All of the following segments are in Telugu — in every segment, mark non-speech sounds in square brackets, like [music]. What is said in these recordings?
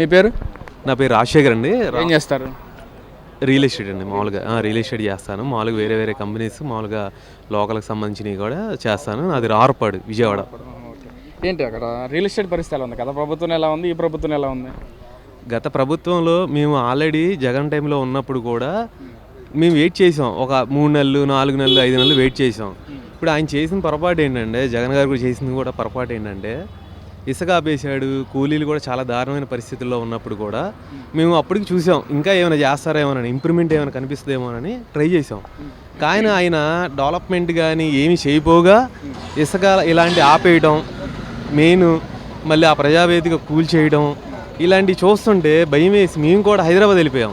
మీ పేరు? నా పేరు రాజశేఖర్ అండి. ఏం చేస్తారు? రియల్ ఎస్టేట్ అండి మామూలుగా. రియల్ ఎస్టేట్ చేస్తాను. మామూలుగా వేరే వేరే కంపెనీస్ మామూలుగా లోకల్కి సంబంధించినవి కూడా చేస్తాను. అది రారపాడు విజయవాడ. ఏంటి అక్కడ? రియల్ ఎస్టేట్ పరిస్థితి ఎలా ఉంది? గత ప్రభుత్వం ఎలా ఉంది? ఈ ప్రభుత్వం ఎలా ఉంది? గత ప్రభుత్వంలో మేము ఆల్రెడీ జగన్ టైంలో ఉన్నప్పుడు కూడా మేము వెయిట్ చేసాం. ఒక మూడు నెలలు నాలుగు నెలలు ఐదు నెలలు వెయిట్ చేసాం. ఇప్పుడు ఆయన చేసిన పొరపాటు ఏంటంటే జగన్ గారు కూడా చేసింది కూడా పొరపాటు ఏంటంటే ఇసుక ఆపేశాడు కూలీలు కూడా చాలా దారుణమైన పరిస్థితుల్లో ఉన్నప్పుడు కూడా మేము అప్పటికి చూసాం ఇంకా ఏమైనా చేస్తారేమోనని ఇంప్రూవ్మెంట్ ఏమైనా కనిపిస్తుందేమోనని ట్రై చేసాం. కానీ ఆయన డెవలప్మెంట్ కానీ ఏమి చేయబోగా ఇసుక ఇలాంటి ఆపేయడం మెయిన్ మళ్ళీ ఆ ప్రజావేదిక కూల్ చేయడం ఇలాంటివి చూస్తుంటే భయం వేసి మేము కూడా హైదరాబాద్ వెళ్ళిపోయాం.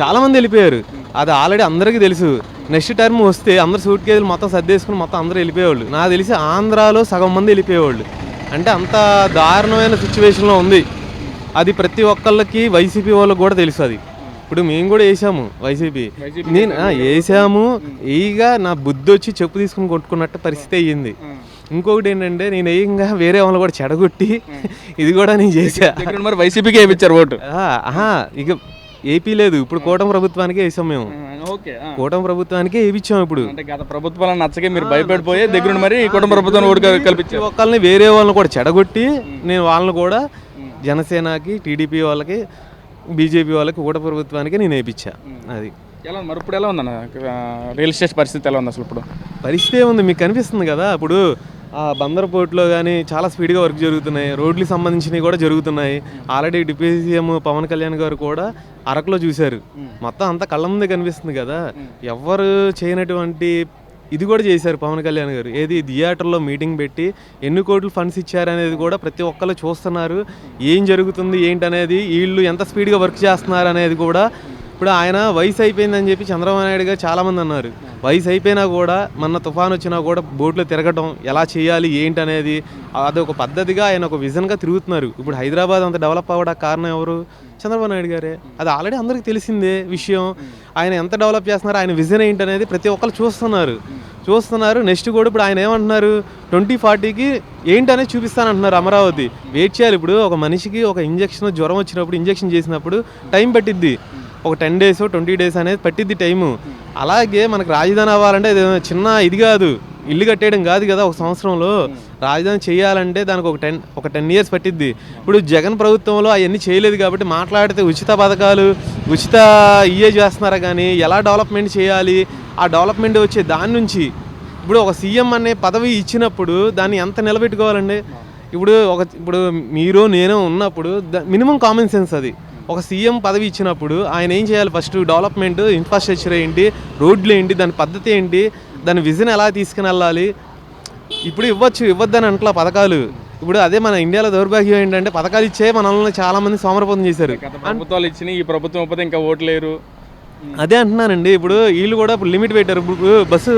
చాలామంది వెళ్ళిపోయారు. అది ఆల్రెడీ అందరికీ తెలుసు. నెక్స్ట్ టర్మ్ వస్తే అందరు సూట్ కేజీలు మొత్తం సర్దేసుకుని మొత్తం అందరూ వెళ్ళిపోయేవాళ్ళు. నాకు తెలిసి ఆంధ్రాలో సగం మంది వెళ్ళిపోయేవాళ్ళు. అంటే అంత దారుణమైన సిచ్యువేషన్లో ఉంది. అది ప్రతి ఒక్కళ్ళకి వైసీపీ వాళ్ళకి కూడా తెలుసు అది ఇప్పుడు మేము కూడా వేసాము వైసీపీ. నేను వేసాము. ఈగా నా బుద్ధి వచ్చి చెప్పు తీసుకుని కొట్టుకున్నట్టు పరిస్థితి అయ్యింది. ఇంకొకటి ఏంటంటే నేను ఏకంగా వేరే వాళ్ళు కూడా చెడగొట్టి ఇది కూడా నేను చేసా మరి వైసీపీకి వేయించారు ఓటు. ఇక ఏపీ లేదు. ఇప్పుడు కూటమి ప్రభుత్వానికే వేసాం మేము. ఓకే కూటమి ప్రభుత్వానికే వేయించాం ఇప్పుడు. అంటే గత ప్రభుత్వాలను నచ్చకే మీరు భయపడిపోయి దగ్గర మరి ఈ కుటుంబ ప్రభుత్వాన్ని కల్పించారు. ఒక్కళ్ళని వేరే వాళ్ళని కూడా చెడగొట్టి నేను వాళ్ళని కూడా జనసేనకి టీడీపీ వాళ్ళకి బీజేపీ వాళ్ళకి కూటమి ప్రభుత్వానికి నేను వేయించా. అది. ఎలా? మరి ఇప్పుడు ఎలా ఉందన్న? రియల్ ఎస్టేట్ పరిస్థితి ఎలా ఉంది అసలు ఇప్పుడు? పరిస్థితి ఏముంది? మీకు కనిపిస్తుంది కదా ఇప్పుడు ఆ బందర్ పోర్టులో కానీ చాలా స్పీడ్గా వర్క్ జరుగుతున్నాయి. రోడ్లకు సంబంధించినవి కూడా జరుగుతున్నాయి. Already deputy CM Pawan Kalyan గారు కూడా అరకులో చూశారు. మొత్తం అంతా కళ్ళ ముందే కనిపిస్తుంది కదా. ఎవరు చేయనటువంటి ఇది కూడా చేశారు పవన్ కళ్యాణ్ గారు. ఏది థియేటర్లో మీటింగ్ పెట్టి ఎన్ని కోట్లు ఫండ్స్ ఇచ్చారనేది కూడా ప్రతి ఒక్కరు చూస్తున్నారు. ఏం జరుగుతుంది ఏంటనేది వీళ్ళు ఎంత స్పీడ్గా వర్క్ చేస్తున్నారు అనేది కూడా ఇప్పుడు ఆయన వయసు అయిపోయిందని చెప్పి చంద్రబాబు నాయుడు గారు చాలామంది అన్నారు. వయసు అయిపోయినా కూడా మొన్న తుఫాన్ వచ్చినా కూడా బోట్లో తిరగటం ఎలా చేయాలి ఏంటి అనేది అది ఒక పద్ధతిగా ఆయన ఒక విజన్గా తిరుగుతున్నారు. ఇప్పుడు హైదరాబాద్ అంత డెవలప్ అవ్వడానికి కారణం ఎవరు? చంద్రబాబు నాయుడు గారే. అది ఆల్రెడీ అందరికీ తెలిసిందే విషయం. ఆయన ఎంత డెవలప్ చేస్తున్నారు ఆయన విజన్ ఏంటి అనేది ప్రతి ఒక్కరు చూస్తున్నారు. చూస్తున్నారు నెక్స్ట్ కూడా ఇప్పుడు ఆయన ఏమంటున్నారు ట్వంటీ ఫార్టీకి ఏంటనేది చూపిస్తానంటున్నారు అమరావతి. వెయిట్ చేయాలి ఇప్పుడు ఒక మనిషికి ఒక ఇంజక్షన్ జ్వరం వచ్చినప్పుడు ఇంజక్షన్ చేసినప్పుడు టైం పట్టిద్ది. ఒక టెన్ డేస్ ట్వంటీ డేస్ అనేది పట్టిద్ది టైము. అలాగే మనకు రాజధాని అవ్వాలంటే ఇది చిన్న ఇది కాదు. ఇల్లు కట్టేయడం కాదు కదా ఒక సంవత్సరంలో. రాజధాని చేయాలంటే దానికి ఒక టెన్ ఒక టెన్ ఇయర్స్ పట్టిద్ది. ఇప్పుడు జగన్ ప్రభుత్వంలో అవన్నీ చేయలేదు కాబట్టి మాట్లాడితే ఉచిత పథకాలు ఉచిత ఇయే చేస్తున్నారా కానీ ఎలా డెవలప్మెంట్ చేయాలి? ఆ డెవలప్మెంట్ వచ్చే దాని నుంచి ఇప్పుడు ఒక సీఎం అనే పదవి ఇచ్చినప్పుడు దాన్ని ఎంత నిలబెట్టుకోవాలండి? ఇప్పుడు ఒక ఇప్పుడు మీరు నేను ఉన్నప్పుడు మినిమం కామన్ సెన్స్ అది. ఒక సీఎం పదవి ఇచ్చినప్పుడు ఆయన ఏం చేయాలి ఫస్ట్? డెవలప్మెంట్ ఇన్ఫ్రాస్ట్రక్చర్ ఏంటి రోడ్లు ఏంటి దాని పద్ధతి ఏంటి దాని విజన్ ఎలా తీసుకుని వెళ్ళాలి ఇప్పుడు ఇవ్వచ్చు ఇవ్వద్దని అంట్లా పథకాలు. ఇప్పుడు అదే మన ఇండియాలో దౌర్భాగ్యం ఏంటంటే పథకాలు ఇచ్చే మనల్ని చాలా మంది సోమరపోతం చేశారు. ప్రభుత్వాలు ఇచ్చిన ఈ ప్రభుత్వం ఇవ్వకపోతే ఇంకా ఓటు లేరు. అదే అంటున్నానండి. ఇప్పుడు వీళ్ళు కూడా ఇప్పుడు లిమిట్ పెట్టారు. ఇప్పుడు బస్సు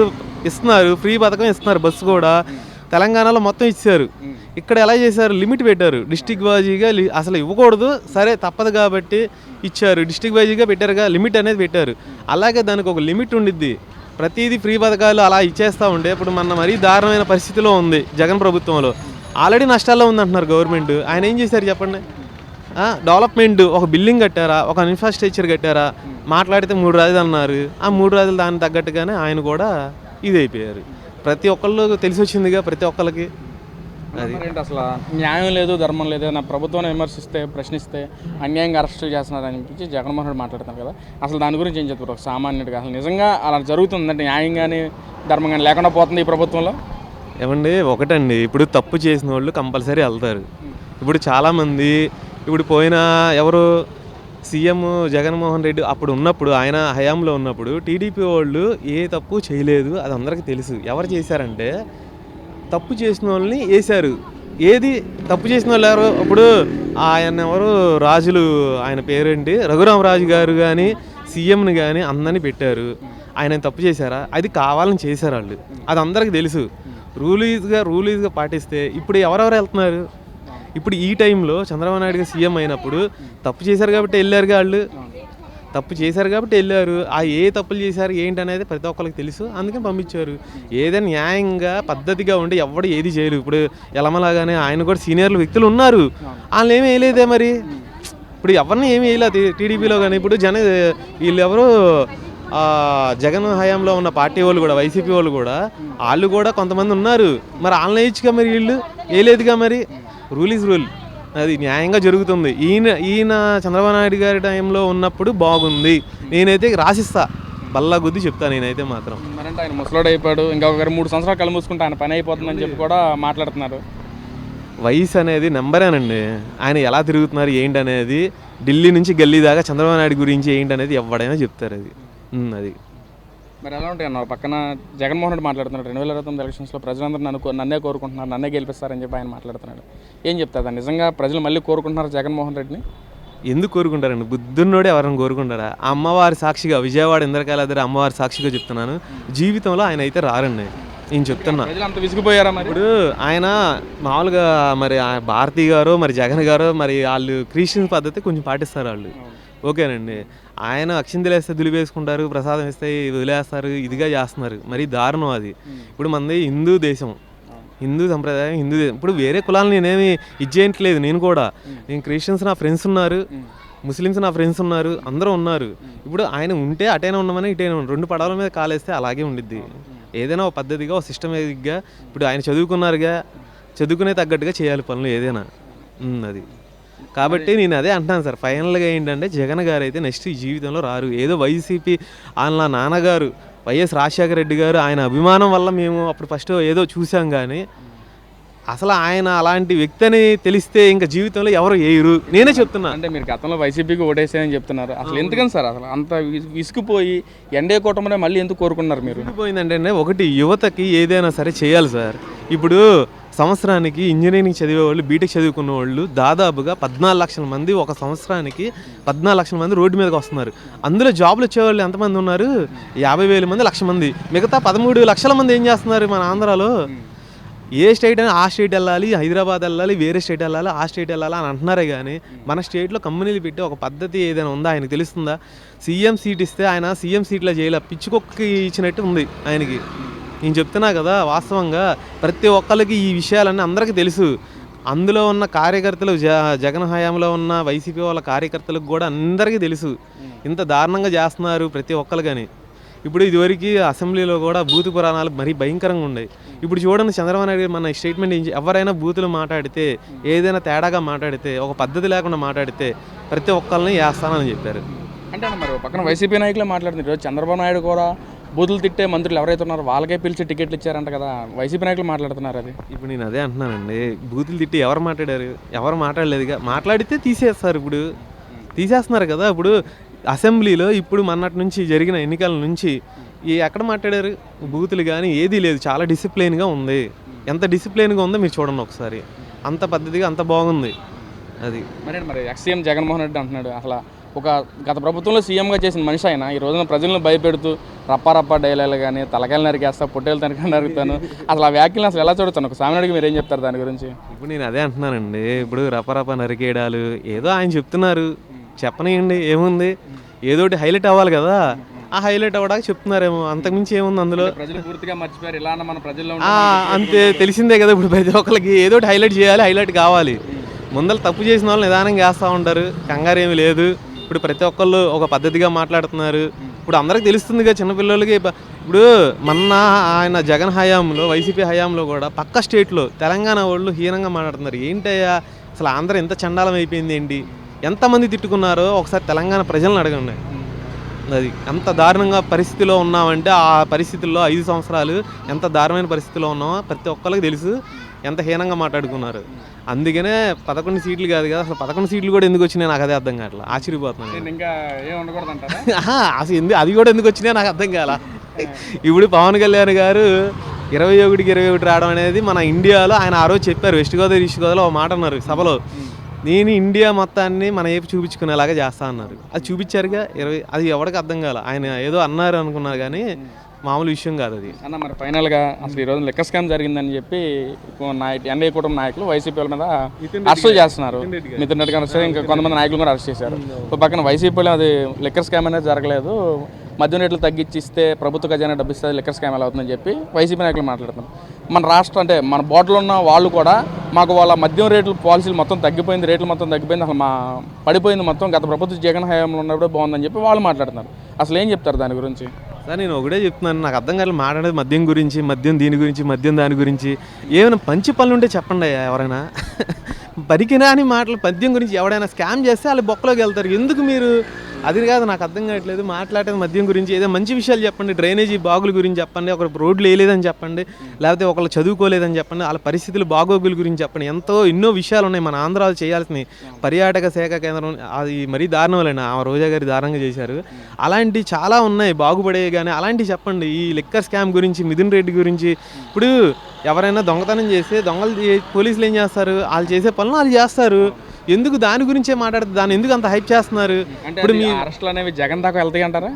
ఇస్తున్నారు ఫ్రీ పథకం ఇస్తున్నారు బస్సు కూడా. తెలంగాణలో మొత్తం ఇచ్చారు. ఇక్కడ ఎలా చేశారు? లిమిట్ పెట్టారు. డిస్టిక్ వైజ్గా అసలు ఇవ్వకూడదు. సరే తప్పదు కాబట్టి ఇచ్చారు. డిస్టిక్ వైజ్గా పెట్టారుగా లిమిట్ అనేది పెట్టారు. అలాగే దానికి ఒక లిమిట్ ఉండిద్ది. ప్రతిదీ ఫ్రీ పథకాలు అలా ఇచ్చేస్తూ ఉంటే ఇప్పుడు మన మరీ దారుణమైన పరిస్థితిలో ఉంది జగన్ ప్రభుత్వంలో. ఆల్రెడీ నష్టాల్లో ఉందంటున్నారు గవర్నమెంట్. ఆయన ఏం చేశారు చెప్పండి? డెవలప్మెంట్. ఒక బిల్డింగ్ కట్టారా? ఒక ఇన్ఫ్రాస్ట్రక్చర్ కట్టారా? మాట్లాడితే మూడు రాజులు అన్నారు. ఆ మూడు రాజులు దానికి తగ్గట్టుగానే ఆయన కూడా ఇది అయిపోయారు. ప్రతి ఒక్కళ్ళు తెలిసి వచ్చిందిగా ప్రతి ఒక్కరికి అది. ఏంటి అసలు న్యాయం లేదు ధర్మం లేదు నా ప్రభుత్వాన్ని విమర్శిస్తే ప్రశ్నిస్తే అన్యాయంగా అరెస్ట్ చేస్తున్నారు అని చెప్పి జగన్మోహన్ రెడ్డి మాట్లాడతారు కదా. అసలు దాని గురించి ఏం చెప్తారు? ఒక సామాన్యుడిగా అసలు నిజంగా అలా జరుగుతుందంటే న్యాయం కానీ ధర్మం కానీ లేకుండా పోతుంది ఈ ప్రభుత్వంలో? ఏమండి ఒకటండి. ఇప్పుడు తప్పు చేసిన వాళ్ళు కంపల్సరీ వెళ్తారు. ఇప్పుడు చాలామంది ఇప్పుడు పోయిన ఎవరు సీఎం జగన్మోహన్ రెడ్డి అప్పుడు ఉన్నప్పుడు ఆయన హయాంలో ఉన్నప్పుడు టీడీపీ వాళ్ళు ఏ తప్పు చేయలేదు అది అందరికీ తెలుసు. ఎవరు చేశారంటే తప్పు చేసిన వాళ్ళని వేశారు ఏది తప్పు చేసిన వాళ్ళు ఎవరు? ఇప్పుడు ఆయన ఎవరు? రాజులు ఆయన పేరేంటి? రఘురామరాజు గారు కానీ సీఎంని కానీ అందరినీ పెట్టారు. ఆయన తప్పు చేశారా? అది కావాలని చేశారు వాళ్ళు. అది అందరికీ తెలుసు. రూలీజ్గా రూలీజ్గా పాటిస్తే ఇప్పుడు ఎవరెవరు వెళ్తున్నారు? ఇప్పుడు ఈ టైంలో చంద్రబాబు నాయుడు సీఎం అయినప్పుడు తప్పు చేశారు కాబట్టి వెళ్ళారు వాళ్ళు? తప్పు చేశారు కాబట్టి వెళ్ళారు. ఆ ఏ తప్పులు చేశారు ఏంటి అనేది ప్రతి ఒక్కరికి తెలుసు. అందుకని పంపించారు. ఏదైనా న్యాయంగా పద్ధతిగా ఉండి ఎవడు ఏది చేయరు ఇప్పుడు ఎలమలాగానే ఆయన కూడా సీనియర్లు వ్యక్తులు ఉన్నారు. వాళ్ళు ఏమి వేయలేదే మరి? ఇప్పుడు ఎవరిని ఏమి వేయలేదు టీడీపీలో కానీ ఇప్పుడు జన వీళ్ళు ఎవరు జగన్ హయాంలో ఉన్న పార్టీ వాళ్ళు కూడా వైసీపీ వాళ్ళు కూడా వాళ్ళు కూడా కొంతమంది ఉన్నారు. మరి వాళ్ళని వేయచ్చుగా మరి వీళ్ళు? వేయలేదుగా మరి? Rule is rule. అది న్యాయంగా జరుగుతుంది. ఈయన ఈయన చంద్రబాబు నాయుడు గారి టైంలో ఉన్నప్పుడు బాగుంది. నేనైతే రాసిస్తా. బల్లా గుద్ది చెప్తా నేనైతే మాత్రం. మరంటే ఆయన ముసలోడు అయిపోయాడు. ఇంకా ఒక మూడు సంవత్సరాలు కళ్ళు మూసుకుంటే ఆయన పని అయిపోతుందని చెప్పి కూడా మాట్లాడుతున్నారు. వయసు అనేది నెంబరేనండి. ఆయన ఎలా తిరుగుతున్నారు ఏంటి అనేది ఢిల్లీ నుంచి గల్లీ దాకా చంద్రబాబు నాయుడు గురించి ఏంటి అనేది ఎవడైనా చెప్తారు అది. అది. మరి ఎలా ఉంటాయి అన్న? పక్కన జగన్మోహన్ రెడ్డి మాట్లాడుతున్నాడు. రెండు వేల ఇరవై తొమ్మిది ఎలక్షన్స్లో ప్రజలందరూ నన్ను నన్నే కోరుకుంటున్నారు నన్నే గెలిపిస్తారని చెప్పి ఆయన మాట్లాడుతున్నాడు. ఏం చెప్తారు? నిజంగా ప్రజలు మళ్ళీ కోరుకుంటున్నారు జగన్మోహన్ రెడ్డిని? ఎందుకు కోరుకుంటారండి? బుద్ధున్నోడే ఎవరైనా కోరుకుంటారా? ఆ అమ్మవారి సాక్షిగా విజయవాడ ఇంద్రకాలాద్రి అమ్మవారి సాక్షిగా చెప్తున్నాను. జీవితంలో ఆయన అయితే రారండి. నేను చెప్తున్నా. అంత విసిగిపోయారా మరి? ఇప్పుడు ఆయన మామూలుగా మరి భారతి గారు మరి జగన్ గారు మరి వాళ్ళు క్రిస్టియన్ పద్ధతి కొంచెం పాటిస్తారు వాళ్ళు. ఓకేనండి. ఆయన అక్షింతలు వేస్తే దులిపేసుకుంటారు ప్రసాదం ఇస్తే వదిలేస్తారు ఇదిగా చేస్తున్నారు. మరి దారుణం అది. ఇప్పుడు మనది హిందూ దేశం. హిందూ సంప్రదాయం హిందూ దేశం. ఇప్పుడు వేరే కులాలను నేనేమి ఇది చేయట్లేదు నేను కూడా. నేను క్రిస్టియన్స్ నా ఫ్రెండ్స్ ఉన్నారు ముస్లిమ్స్ నా ఫ్రెండ్స్ ఉన్నారు అందరూ ఉన్నారు. ఇప్పుడు ఆయన ఉంటే అటైనా ఉన్నామని ఇటైనా ఉన్నాం రెండు పడవల మీద కాలేస్తే అలాగే ఉండిద్ది. ఏదైనా ఒక పద్ధతిగా ఒక సిస్టమేటిక్గా ఇప్పుడు ఆయన చదువుకున్నారుగా చదువుకునే తగ్గట్టుగా చేయాలి పనులు ఏదైనా. అది. కాబట్టి నేను అదే అంటాను సార్. ఫైనల్గా ఏంటంటే జగన్ గారు అయితే నెక్స్ట్ ఈ జీవితంలో రారు. ఏదో వైసీపీ వాళ్ళ నాన్నగారు వైఎస్ రాజశేఖర రెడ్డి గారు ఆయన అభిమానం వల్ల మేము అప్పుడు ఫస్ట్ ఏదో చూసాం కానీ అసలు ఆయన అలాంటి వ్యక్తి అని తెలిస్తే ఇంకా జీవితంలో ఎవరు వేయరు నేనే చెప్తున్నా. అంటే మీరు గతంలో వైసీపీకి ఓటేసాయని చెప్తున్నారు. అసలు ఎందుకని సార్? అసలు అంత విస్- విసిగిపోయి ఎండే కూటమినే మళ్ళీ ఎందుకు కోరుకున్నారు మీరు? పోయిందంటే ఒకటి యువతకి ఏదైనా సరే చేయాలి సార్. ఇప్పుడు సంవత్సరానికి ఇంజనీరింగ్ చదివే వాళ్ళు బీటెక్ చదువుకున్న వాళ్ళు దాదాపుగా పద్నాలుగు లక్షల మంది ఒక సంవత్సరానికి పద్నాలుగు లక్షల మంది రోడ్డు మీదకి వస్తున్నారు. అందులో జాబ్లు వచ్చేవాళ్ళు ఎంతమంది ఉన్నారు? యాభై వేల మంది లక్ష మంది. మిగతా పదమూడు లక్షల మంది ఏం చేస్తున్నారు మన ఆంధ్రాలో? ఏ స్టేట్ అయినా ఆ స్టేట్ వెళ్ళాలి హైదరాబాద్ వెళ్ళాలి వేరే స్టేట్ వెళ్ళాలి ఆ స్టేట్ వెళ్ళాలి అని అంటున్నారే కానీ మన స్టేట్లో కంపెనీలు పెట్టి ఒక పద్ధతి ఏదైనా ఉందా? ఆయనకు తెలుస్తుందా? సీఎం సీట్ ఇస్తే ఆయన సీఎం సీట్లో చేయాల పిచ్చుకొక్కి ఇచ్చినట్టు ఉంది ఆయనకి. నేను చెప్తున్నా కదా వాస్తవంగా ప్రతి ఒక్కరికి ఈ విషయాలన్నీ అందరికీ తెలుసు. అందులో ఉన్న కార్యకర్తలు జ జగన్ హయాంలో ఉన్న వైసీపీ వాళ్ళ కార్యకర్తలకు కూడా అందరికీ తెలుసు. ఇంత దారుణంగా చేస్తున్నారు ప్రతి ఒక్కరు కానీ ఇప్పుడు ఇదివరకు అసెంబ్లీలో కూడా బూతు పురాణాలు మరీ భయంకరంగా ఉన్నాయి ఇప్పుడు చూడండి చంద్రబాబు నాయుడు మన స్టేట్మెంట్ ఎవరైనా బూతులు మాట్లాడితే ఏదైనా తేడాగా మాట్లాడితే ఒక పద్ధతి లేకుండా మాట్లాడితే ప్రతి ఒక్కరిని వేస్తానని చెప్పారు. అంటే మరి పక్కన వైసీపీ నాయకులే మాట్లాడుతున్నారు. చంద్రబాబు నాయుడు కూడా బూతులు తిట్టే మంత్రులు ఎవరైతే ఉన్నారో వాళ్ళకే పిలిచి టికెట్లు ఇచ్చారంట కదా. వైసీపీ నాయకులు మాట్లాడుతున్నారు అది. ఇప్పుడు నేను అదే అంటున్నానండి. బూతులు తిట్టి ఎవరు మాట్లాడారు? ఎవరు మాట్లాడలేదుగా. మాట్లాడితే తీసేస్తారు ఇప్పుడు. తీసేస్తున్నారు కదా ఇప్పుడు. అసెంబ్లీలో ఇప్పుడు మొన్నటి నుంచి జరిగిన ఎన్నికల నుంచి ఎక్కడ మాట్లాడారు? బూతులు కానీ ఏదీ లేదు. చాలా డిసిప్లైన్గా ఉంది. ఎంత డిసిప్లైన్గా ఉందో మీరు చూడండి ఒకసారి. అంత పద్ధతిగా అంత బాగుంది. అది. మరి? మరి ఎక్స్సీఎం జగన్మోహన్ రెడ్డి అంటున్నాడు. అసలు ఒక గత ప్రభుత్వంలో సీఎంగా చేసిన మనిషి ఆయన. ఈ రోజున ప్రజలను భయపెడుతూ రప్పా రప్పా డైలాగులు కానీ తలకాయలు నరికేస్తా పొట్టేలు తనక నరుగుతాను అసలు ఆ వ్యాఖ్యలను అసలు ఎలా చూడొచ్చు? ఒక సామాన్యుడికి మీరు ఏం చెప్తారు దాని గురించి? ఇప్పుడు నేను అదే అంటున్నానండి. ఇప్పుడు రపరప నరికేయడాలు ఏదో ఆయన చెప్తున్నారు. చెప్పనియండి ఏముంది? ఏదోటి హైలైట్ అవ్వాలి కదా. ఆ హైలైట్ అవ్వడానికి చెప్తున్నారేమో. అంతకుమించి ఏముంది అందులో? ప్రజలు పూర్తిగా మర్చిపోయారు. ఇలా అన్న మన ప్రజల్లో అంతే తెలిసిందే కదా ఇప్పుడు ప్రతి ఒక్కరికి ఏదో ఒకటి హైలైట్ చేయాలి హైలైట్ కావాలి. ముందర తప్పు చేసిన వాళ్ళు నిదానంగా వేస్తూ ఉంటారు. కంగారు ఏమి లేదు. ఇప్పుడు ప్రతి ఒక్కళ్ళు ఒక పద్ధతిగా మాట్లాడుతున్నారు. ఇప్పుడు అందరికి తెలుస్తుందిగా చిన్నపిల్లలకి ఇప్పుడు మొన్న ఆయన జగన్ హయాంలో వైసీపీ హయాంలో కూడా పక్క స్టేట్లో తెలంగాణ వాళ్ళు హీనంగా మాట్లాడుతున్నారు. ఏంటయ్యా? అసలు ఆంధ్ర ఎంత చండాలం అయిపోయింది ఏంటి? ఎంతమంది తిట్టుకున్నారో ఒకసారి తెలంగాణ ప్రజలను అడగండి. అది ఎంత దారుణంగా పరిస్థితిలో ఉన్నామంటే ఆ పరిస్థితుల్లో ఐదు సంవత్సరాలు ఎంత దారుణమైన పరిస్థితిలో ఉన్నామో ప్రతి ఒక్కరికి తెలుసు. ఎంత హీనంగా మాట్లాడుకున్నారు. అందుకనే పదకొండు సీట్లు కాదు కదా అసలు పదకొండు సీట్లు కూడా ఎందుకు వచ్చినాయి నాకు అదే అర్థం కావట్లేదు ఆశ్చర్యపోతున్నాను నేను. ఇంకా ఏం [laughs] అసలు ఎందు అది కూడా ఎందుకు వచ్చినాయి నాకు అర్థం కాల. ఇప్పుడు పవన్ కళ్యాణ్ గారు ఇరవై ఒకటికి ఇరవై ఒకటి రావడం అనేది మన ఇండియాలో ఆయన ఆ రోజు చెప్పారు వెస్ట్ గోదావరి ఈస్ట్ గోదావరిలో ఒక మాట అన్నారు సభలో. నేను ఇండియా మొత్తాన్ని మన వైపు చూపించుకునేలాగా చేస్తా అన్నారు. అది చూపించారుగా ఇరవై అది ఎవరికి అర్థం కాల. ఆయన ఏదో అన్నారు అనుకున్నారు కానీ మామూలు విషయం కాదు అది. అన్న మరి ఫైనల్గా అసలు ఈ రోజు లెక్క స్కామ్ జరిగిందని చెప్పి నాయకు ఎన్డీఏ కుటుంబ నాయకులు వైసీపీ వాళ్ళ మీద అరెస్ట్ చేస్తున్నారు. మిథున్ రెడ్డి గారు. వస్తే ఇంకా కొంతమంది నాయకులు కూడా అరెస్ట్ చేశారు. ఒక పక్కన వైసీపీలో అది లెక్కర్ స్కామ్ అనేది జరగలేదు. మద్యం రేట్లు తగ్గించి ఇస్తే ప్రభుత్వ ఖజానా డబ్బు ఇస్తే లెక్కర్ స్కామ్ ఎలా అవుతుందని చెప్పి వైసీపీ నాయకులు మాట్లాడుతున్నారు. మన రాష్ట్రం అంటే మన బోర్డులో ఉన్న వాళ్ళు కూడా మాకు వాళ్ళ మద్యం రేట్లు పాలసీలు మొత్తం తగ్గిపోయింది రేట్లు మొత్తం తగ్గిపోయింది అసలు మా పడిపోయింది మొత్తం. గత ప్రభుత్వం జగన్ హయాంలో ఉన్నప్పుడే బాగుందని చెప్పి వాళ్ళు మాట్లాడుతున్నారు. అసలు ఏం చెప్తారు దాని గురించి? సార్ నేను ఒకటే చెప్తున్నాను నాకు అర్థం కాలేదు మాట్లాడేది మద్యం గురించి మద్యం దీని గురించి మద్యం దాని గురించి. ఏమైనా పంచి పనులు ఉంటే చెప్పండి అయ్యా ఎవరైనా. [laughs] పనికిరాని మాటలు మద్యం గురించి ఎవడైనా స్కామ్ చేస్తే వాళ్ళు బొక్కలోకి వెళ్తారు. ఎందుకు మీరు అది కాదు నాకు అర్థం కావట్లేదు. మాట్లాడేది మద్యం గురించి. ఏదో మంచి విషయాలు చెప్పండి. డ్రైనేజీ బాగుల గురించి చెప్పండి. ఒకరు రోడ్లు వేయలేదని చెప్పండి. లేకపోతే ఒకళ్ళు చదువుకోలేదని చెప్పండి. వాళ్ళ పరిస్థితులు బాగోగుల గురించి చెప్పండి. ఎంతో ఎన్నో విషయాలు ఉన్నాయి మన ఆంధ్రాలో చేయాల్సినవి. పర్యాటక శాఖ కేంద్రం అది మరీ దారుణంలేండి ఆ రోజా గారి దారుణంగా చేశారు. అలాంటి చాలా ఉన్నాయి. బాగుపడే కానీ అలాంటివి చెప్పండి. ఈ లిక్కర్ స్కామ్ గురించి మిథున్ రెడ్డి గురించి. ఇప్పుడు ఎవరైనా దొంగతనం చేస్తే దొంగలు పోలీసులు ఏం చేస్తారు? వాళ్ళు చేసే పనులు వాళ్ళు చేస్తారు. ఎందుకు దాని గురించే మాట్లాడుతుంది దాన్ని ఎందుకు అంత హైప్ చేస్తున్నారు? ఇప్పుడు మీ అరెస్టులు అనేవి జగన్ దాకా వెళ్తాయి అంటారా?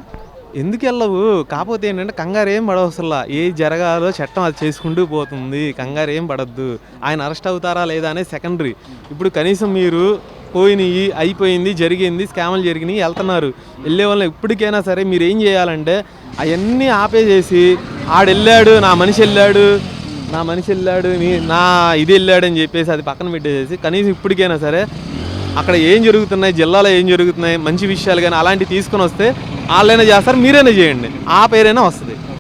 ఎందుకు వెళ్ళవు? కాకపోతే ఏంటంటే కంగారు ఏం పడవసలా ఏ జరగాలో చట్టం అది చేసుకుంటూ పోతుంది. కంగారు ఏం పడద్దు. ఆయన అరెస్ట్ అవుతారా లేదా అనేది సెకండరీ ఇప్పుడు కనీసం మీరు పోయినాయి అయిపోయింది జరిగింది స్కాములు జరిగినాయి వెళ్తున్నారు. వెళ్ళే వల్ల ఇప్పటికైనా సరే మీరు ఏం చేయాలంటే అవన్నీ ఆపేసేసి ఆడెళ్ళాడు నా మనిషి వెళ్ళాడు నా మనిషి వెళ్ళాడు నీ- నా ఇది వెళ్ళాడు అని చెప్పేసి అది పక్కన పెట్టేసేసి కనీసం ఇప్పటికైనా సరే అక్కడ ఏం జరుగుతున్నాయి జిల్లాలో ఏం జరుగుతున్నాయి మంచి విషయాలు కానీ అలాంటివి తీసుకొని వస్తే వాళ్ళైనా చేస్తారు మీరైనా చేయండి. ఆ పేరైనా వస్తుంది.